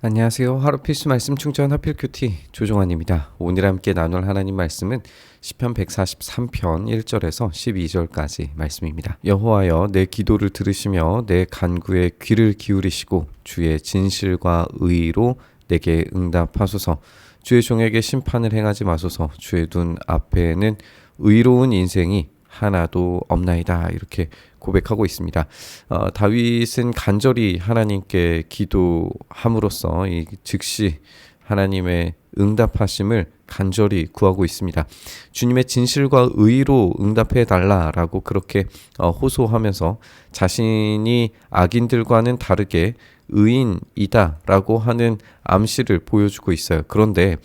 안녕하세요. 하루 필수 말씀 충전 하필 큐티 조종환입니다. 오늘 함께 나눌 하나님 말씀은 시편 143편 1절에서 12절까지 말씀입니다. 여호와여 내 기도를 들으시며 내 간구에 귀를 기울이시고 주의 진실과 의로 내게 응답하소서. 주의 종에게 심판을 행하지 마소서. 주의 눈 앞에는 의로운 인생이 하나도 없나이다 이렇게 고백하고 있습니다. 어, 다윗은 간절히 하나님께 기도함으로써 이 즉시 하나님의 응답하심을 간절히 구하고 있습니다. 주님의 진실과 의로 응답해 달라라고 그렇게 어, 호소하면서 자신이 악인들과는 다르게 의인이다라고 하는 암시를 보여주고 있어요. 그런데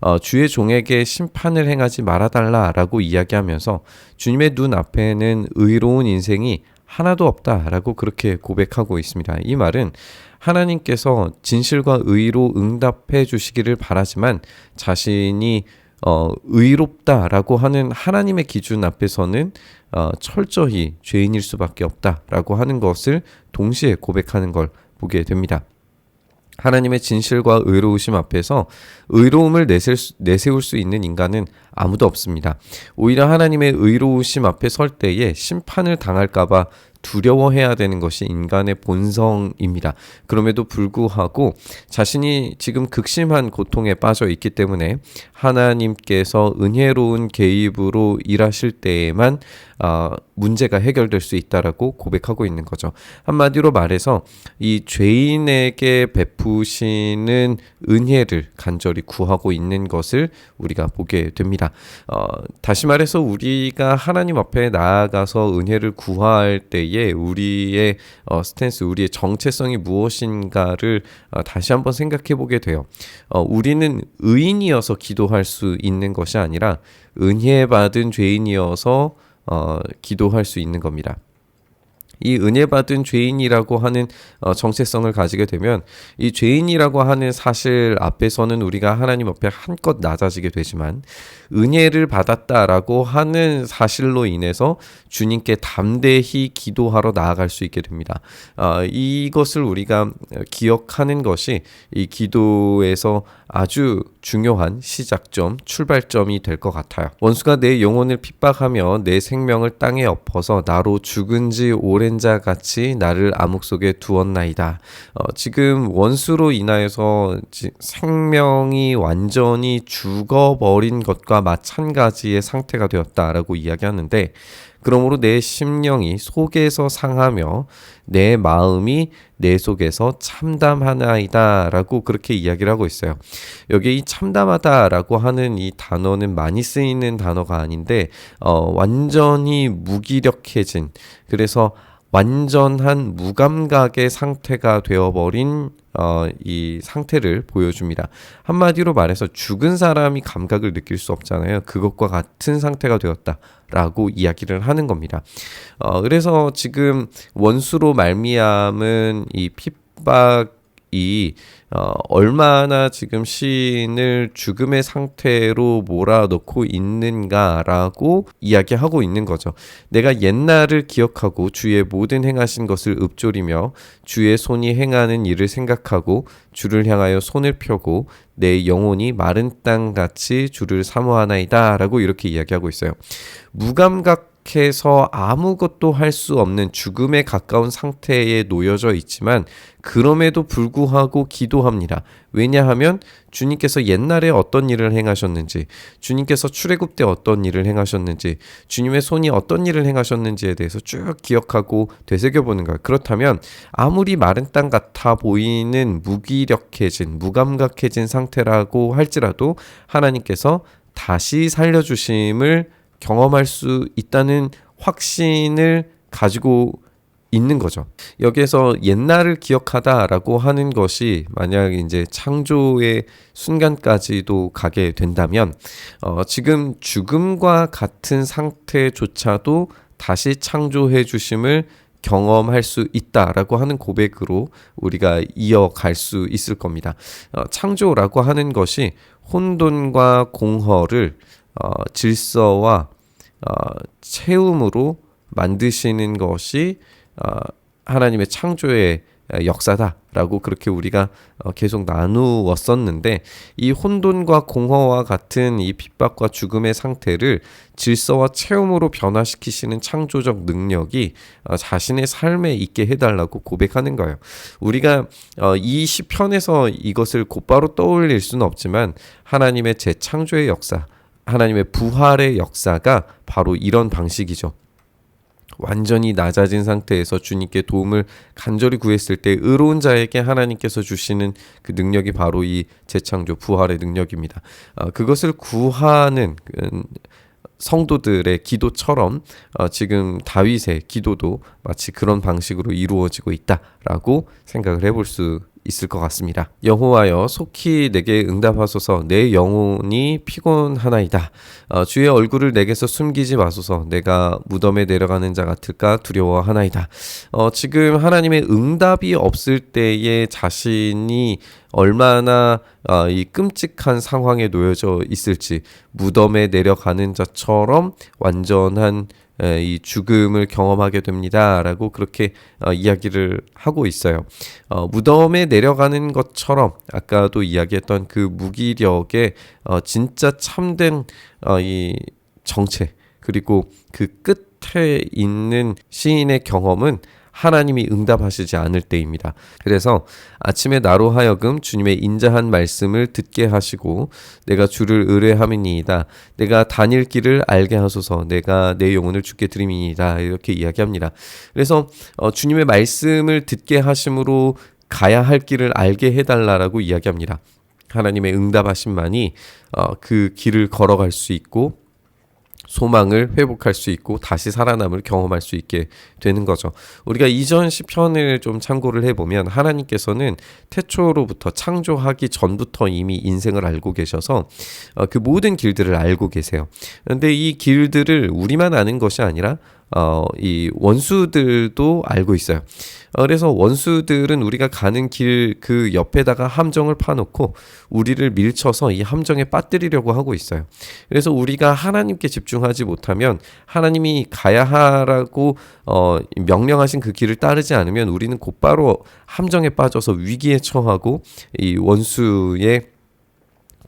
어, 주의 종에게 심판을 행하지 말아달라라고 이야기하면서 주님의 눈 앞에는 의로운 인생이 하나도 없다라고 그렇게 고백하고 있습니다. 이 말은 하나님께서 진실과 의로 응답해 주시기를 바라지만 자신이 어, 의롭다라고 하는 하나님의 기준 앞에서는 어, 철저히 죄인일 수밖에 없다라고 하는 것을 동시에 고백하는 걸 보게 됩니다. 하나님의 진실과 의로우심 앞에서 의로움을 수, 내세울 수 있는 인간은 아무도 없습니다. 오히려 하나님의 의로우심 앞에 설 때에 심판을 당할까봐 두려워해야 되는 것이 인간의 본성입니다. 그럼에도 불구하고 자신이 지금 극심한 고통에 빠져 있기 때문에 하나님께서 은혜로운 개입으로 일하실 때에만 어, 문제가 해결될 수 있다라고 고백하고 있는 거죠. 한마디로 말해서 이 죄인에게 베푸시는 은혜를 간절히 구하고 있는 것을 우리가 보게 됩니다. 어, 다시 말해서 우리가 하나님 앞에 나아가서 은혜를 구할 때에 우리의 어, 스탠스, 우리의 정체성이 무엇인가를 어, 다시 한번 생각해 보게 돼요. 어, 우리는 의인이어서 기도할 수 있는 것이 아니라 은혜 받은 죄인이어서 어, 기도할 수 있는 겁니다. 이 은혜 받은 죄인이라고 하는 어, 정체성을 가지게 되면 이 죄인이라고 하는 사실 앞에서는 우리가 하나님 앞에 한껏 낮아지게 되지만 은혜를 받았다라고 하는 사실로 인해서 주님께 담대히 기도하러 나아갈 수 있게 됩니다. 어, 이것을 우리가 기억하는 것이 이 기도에서 아주 중요한 시작점, 출발점이 될 것 같아요. 원수가 내 영혼을 핍박하며 내 생명을 땅에 엎어서 나로 죽은 지 오랜 자 같이 나를 암흑 속에 두었나이다. 어, 지금 원수로 인하여서 생명이 완전히 죽어버린 것과 마찬가지의 상태가 되었다라고 이야기하는데 그러므로 내 심령이 속에서 상하며 내 마음이 내 속에서 참담하나이다 라고 그렇게 이야기를 하고 있어요. 여기 이 참담하다 라고 하는 이 단어는 많이 쓰이는 단어가 아닌데 어, 완전히 무기력해진 그래서 완전한 무감각의 상태가 되어버린 어, 이 상태를 보여줍니다. 한마디로 말해서 죽은 사람이 감각을 느낄 수 없잖아요. 그것과 같은 상태가 되었다 라고 이야기를 하는 겁니다. 어, 그래서 지금 원수로 말미암은 이 핍박 이 어, 얼마나 지금 시인을 죽음의 상태로 몰아넣고 있는가라고 이야기하고 있는 거죠. 내가 옛날을 기억하고 주의 모든 행하신 것을 읊조리며 주의 손이 행하는 일을 생각하고 주를 향하여 손을 펴고 내 영혼이 마른 땅 같이 주를 사모하나이다라고 이렇게 이야기하고 있어요. 무감각 해서 아무것도 할 수 없는 죽음에 가까운 상태에 놓여져 있지만 그럼에도 불구하고 기도합니다. 왜냐하면 주님께서 옛날에 어떤 일을 행하셨는지, 주님께서 출애굽 때 어떤 일을 행하셨는지, 주님의 손이 어떤 일을 행하셨는지에 대해서 쭉 기억하고 되새겨 보는 거예요. 그렇다면 아무리 마른 땅 같아 보이는 무기력해진, 무감각해진 상태라고 할지라도 하나님께서 다시 살려주심을 경험할 수 있다는 확신을 가지고 있는 거죠. 여기에서 옛날을 기억하다라고 하는 것이 만약 이제 창조의 순간까지도 가게 된다면 어, 지금 죽음과 같은 상태조차도 다시 창조해 주심을 경험할 수 있다라고 하는 고백으로 우리가 이어갈 수 있을 겁니다. 어, 창조라고 하는 것이 혼돈과 공허를 어, 질서와 어, 채움으로 만드시는 것이 어, 하나님의 창조의 역사다라고 그렇게 우리가 어, 계속 나누었었는데 이 혼돈과 공허와 같은 이 핍박과 죽음의 상태를 질서와 체험으로 변화시키시는 창조적 능력이 어, 자신의 삶에 있게 해달라고 고백하는 거예요. 우리가 어, 이 시편에서 이것을 곧바로 떠올릴 수는 없지만 하나님의 재창조의 역사, 하나님의 부활의 역사가 바로 이런 방식이죠. 완전히 낮아진 상태에서 주님께 도움을 간절히 구했을 때 의로운 자에게 하나님께서 주시는 그 능력이 바로 이 재창조 부활의 능력입니다. 어, 그것을 구하는 그 성도들의 기도처럼 어, 지금 다윗의 기도도 마치 그런 방식으로 이루어지고 있다라고 생각을 해볼 수 있을 것 같습니다. 여호와여 속히 내게 응답하소서 내 영혼이 피곤하나이다. 어, 주의 얼굴을 내게서 숨기지 마소서 내가 무덤에 내려가는 자 같을까 두려워하나이다. 어, 지금 하나님의 응답이 없을 때에 자신이 얼마나 어, 이 끔찍한 상황에 놓여져 있을지 무덤에 내려가는 자처럼 완전한 이 죽음을 경험하게 됩니다라고 그렇게 어, 이야기를 하고 있어요. 어, 무덤에 내려가는 것처럼 아까도 이야기했던 그 무기력의 어, 진짜 참된 어, 이 정체 그리고 그 끝에 있는 시인의 경험은 하나님이 응답하시지 않을 때입니다. 그래서 아침에 나로 하여금 주님의 인자한 말씀을 듣게 하시고 내가 주를 의뢰함이니이다. 내가 다닐 길을 알게 하소서. 내가 내 영혼을 주께 드림이니이다. 이렇게 이야기합니다. 그래서 어, 주님의 말씀을 듣게 하심으로 가야 할 길을 알게 해달라라고 이야기합니다. 하나님의 응답하심만이 어, 그 길을 걸어갈 수 있고 소망을 회복할 수 있고 다시 살아남을 경험할 수 있게 되는 거죠. 우리가 이전 시편을 좀 참고를 해보면 하나님께서는 태초로부터 창조하기 전부터 이미 인생을 알고 계셔서 어, 그 모든 길들을 알고 계세요. 그런데 이 길들을 우리만 아는 것이 아니라 어, 이 원수들도 알고 있어요. 어, 그래서 원수들은 우리가 가는 길 그 옆에다가 함정을 파놓고 우리를 밀쳐서 이 함정에 빠뜨리려고 하고 있어요. 그래서 우리가 하나님께 집중하지 못하면 하나님이 가야 하라고 어, 명령하신 그 길을 따르지 않으면 우리는 곧바로 함정에 빠져서 위기에 처하고 이 원수의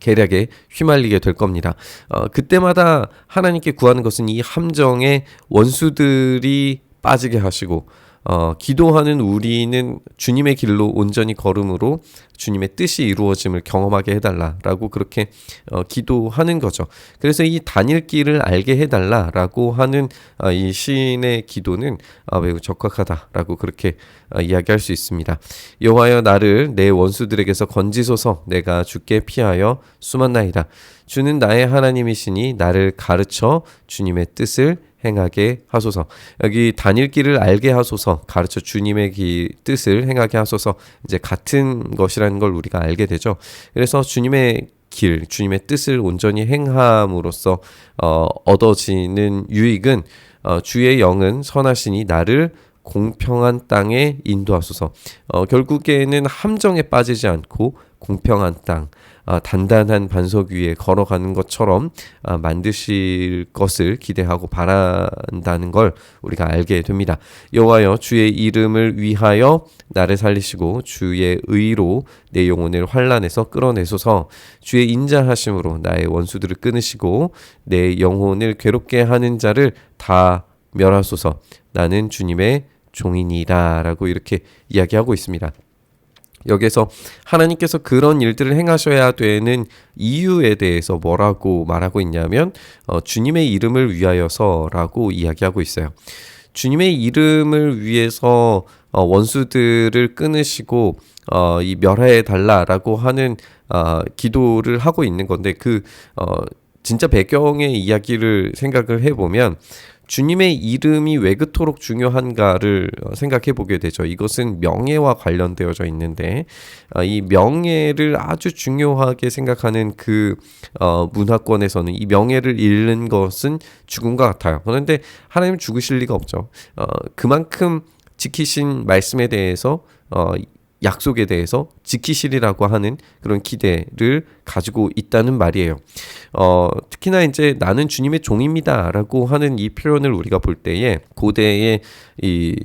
계략에 휘말리게 될 겁니다. 어, 그때마다 하나님께 구하는 것은 이 함정에 원수들이 빠지게 하시고 어, 기도하는 우리는 주님의 길로 온전히 걸음으로 주님의 뜻이 이루어짐을 경험하게 해달라라고 그렇게 어, 기도하는 거죠. 그래서 이 다닐 길을 알게 해달라라고 하는 어, 이 시인의 기도는 어, 매우 적확하다라고 그렇게 어, 이야기할 수 있습니다. 여호와여 나를 내 원수들에게서 건지소서 내가 주께 피하여 숨었나이다. 주는 나의 하나님이시니 나를 가르쳐 주님의 뜻을 행하게 하소서. 여기 다닐 길을 알게 하소서. 가르쳐 주님의 기, 뜻을 행하게 하소서. 이제 같은 것이라는 걸 우리가 알게 되죠. 그래서 주님의 길, 주님의 뜻을 온전히 행함으로써 어, 얻어지는 유익은 어, 주의 영은 선하시니 나를 공평한 땅에 인도하소서. 어, 결국에는 함정에 빠지지 않고 공평한 땅, 어, 단단한 반석 위에 걸어가는 것처럼 어, 만드실 것을 기대하고 바란다는 걸 우리가 알게 됩니다. 여호와여 주의 이름을 위하여 나를 살리시고 주의 의로 내 영혼을 환란에서 끌어내소서 주의 인자하심으로 나의 원수들을 끊으시고 내 영혼을 괴롭게 하는 자를 다 멸하소서 나는 주님의 종이니이다 라고 이렇게 이야기하고 있습니다. 여기서 하나님께서 그런 일들을 행하셔야 되는 이유에 대해서 뭐라고 말하고 있냐면 어, 주님의 이름을 위하여서라고 이야기하고 있어요. 주님의 이름을 위해서 어, 원수들을 끊으시고 어, 이 멸해 달라라고 하는 어, 기도를 하고 있는 건데 그 어, 진짜 배경의 이야기를 생각을 해보면 주님의 이름이 왜 그토록 중요한가를 어, 생각해 보게 되죠. 이것은 명예와 관련되어져 있는데 어, 이 명예를 아주 중요하게 생각하는 그 어, 문화권에서는 이 명예를 잃는 것은 죽음과 같아요. 그런데 하나님 죽으실 리가 없죠. 그만큼 지키신 말씀에 대해서 약속에 대해서 지키시리라고 하는 그런 기대를 가지고 있다는 말이에요. 어, 특히나 이제 나는 주님의 종입니다라고 하는 이 표현을 우리가 볼 때에 고대의 이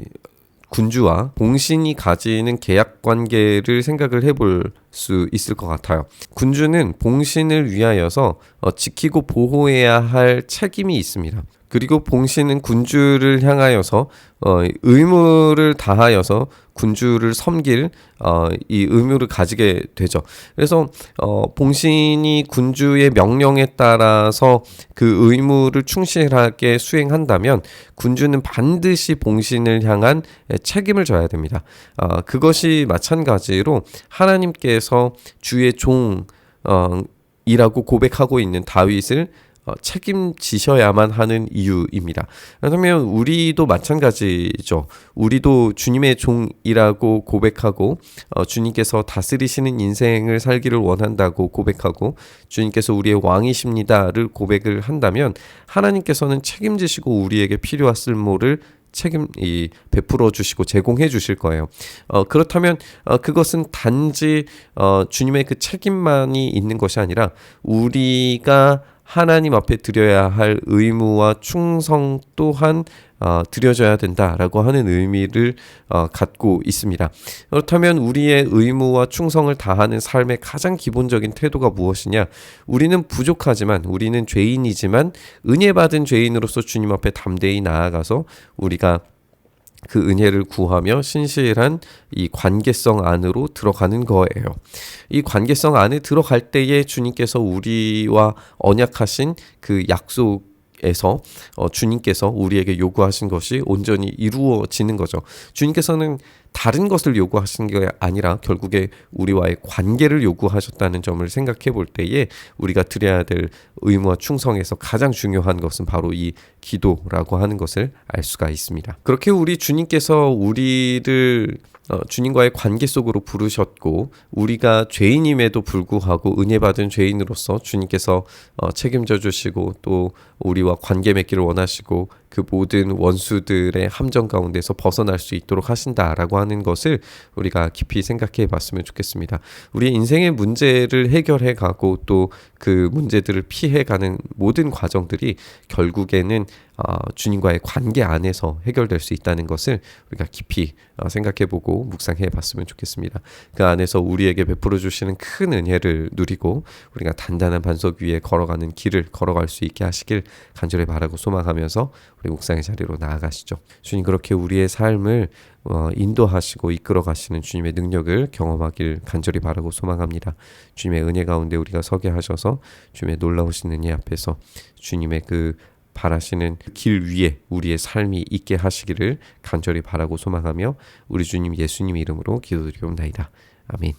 군주와 봉신이 가지는 계약 관계를 생각을 해볼 수 있을 것 같아요. 군주는 봉신을 위하여서 어, 지키고 보호해야 할 책임이 있습니다. 그리고 봉신은 군주를 향하여서 어, 의무를 다하여서 군주를 섬길 어, 이 의무를 가지게 되죠. 그래서 어, 봉신이 군주의 명령에 따라서 그 의무를 충실하게 수행한다면 군주는 반드시 봉신을 향한 책임을 져야 됩니다. 어, 그것이 마찬가지로 하나님께서 주의 종 어, 이라고 고백하고 있는 다윗을 어, 책임지셔야만 하는 이유입니다. 그렇다면 우리도 마찬가지죠. 우리도 주님의 종이라고 고백하고 어, 주님께서 다스리시는 인생을 살기를 원한다고 고백하고 주님께서 우리의 왕이십니다를 고백을 한다면 하나님께서는 책임지시고 우리에게 필요한 쓸모를 책임 이 베풀어 주시고 제공해 주실 거예요. 어 그렇다면 어 그것은 단지 어 주님의 그 책임만이 있는 것이 아니라 우리가 하나님 앞에 드려야 할 의무와 충성 또한 어, 드려져야 된다라고 하는 의미를 어, 갖고 있습니다. 그렇다면 우리의 의무와 충성을 다하는 삶의 가장 기본적인 태도가 무엇이냐? 우리는 부족하지만 우리는 죄인이지만 은혜 받은 죄인으로서 주님 앞에 담대히 나아가서 우리가 그 은혜를 구하며 신실한 이 관계성 안으로 들어가는 거예요. 이 관계성 안에 들어갈 때에 주님께서 우리와 언약하신 그 약속 에서 어, 주님께서 우리에게 요구하신 것이 온전히 이루어지는 거죠. 주님께서는 다른 것을 요구하신 게 아니라 결국에 우리와의 관계를 요구하셨다는 점을 생각해 볼 때에 우리가 드려야 될 의무와 충성에서 가장 중요한 것은 바로 이 기도라고 하는 것을 알 수가 있습니다. 그렇게 우리 주님께서 우리를 어, 주님과의 관계 속으로 부르셨고 우리가 죄인임에도 불구하고 은혜 받은 죄인으로서 주님께서 어, 책임져 주시고 또 우리와 관계 맺기를 원하시고 그 모든 원수들의 함정 가운데서 벗어날 수 있도록 하신다라고 하는 것을 우리가 깊이 생각해 봤으면 좋겠습니다. 우리 인생의 문제를 해결해 가고 또 그 문제들을 피해 가는 모든 과정들이 결국에는 어, 주님과의 관계 안에서 해결될 수 있다는 것을 우리가 깊이 어, 생각해 보고 묵상해 봤으면 좋겠습니다. 그 안에서 우리에게 베풀어 주시는 큰 은혜를 누리고 우리가 단단한 반석 위에 걸어가는 길을 걸어갈 수 있게 하시길 간절히 바라고 소망하면서 우리 묵상의 자리로 나아가시죠. 주님 그렇게 우리의 삶을 어, 인도하시고 이끌어 가시는 주님의 능력을 경험하길 간절히 바라고 소망합니다. 주님의 은혜 가운데 우리가 서게 하셔서 주님의 놀라우신 은혜 앞에서 주님의 그 바라시는 길 위에 우리의 삶이 있게 하시기를 간절히 바라고 소망하며 우리 주님 예수님 이름으로 기도드리옵나이다. 아멘.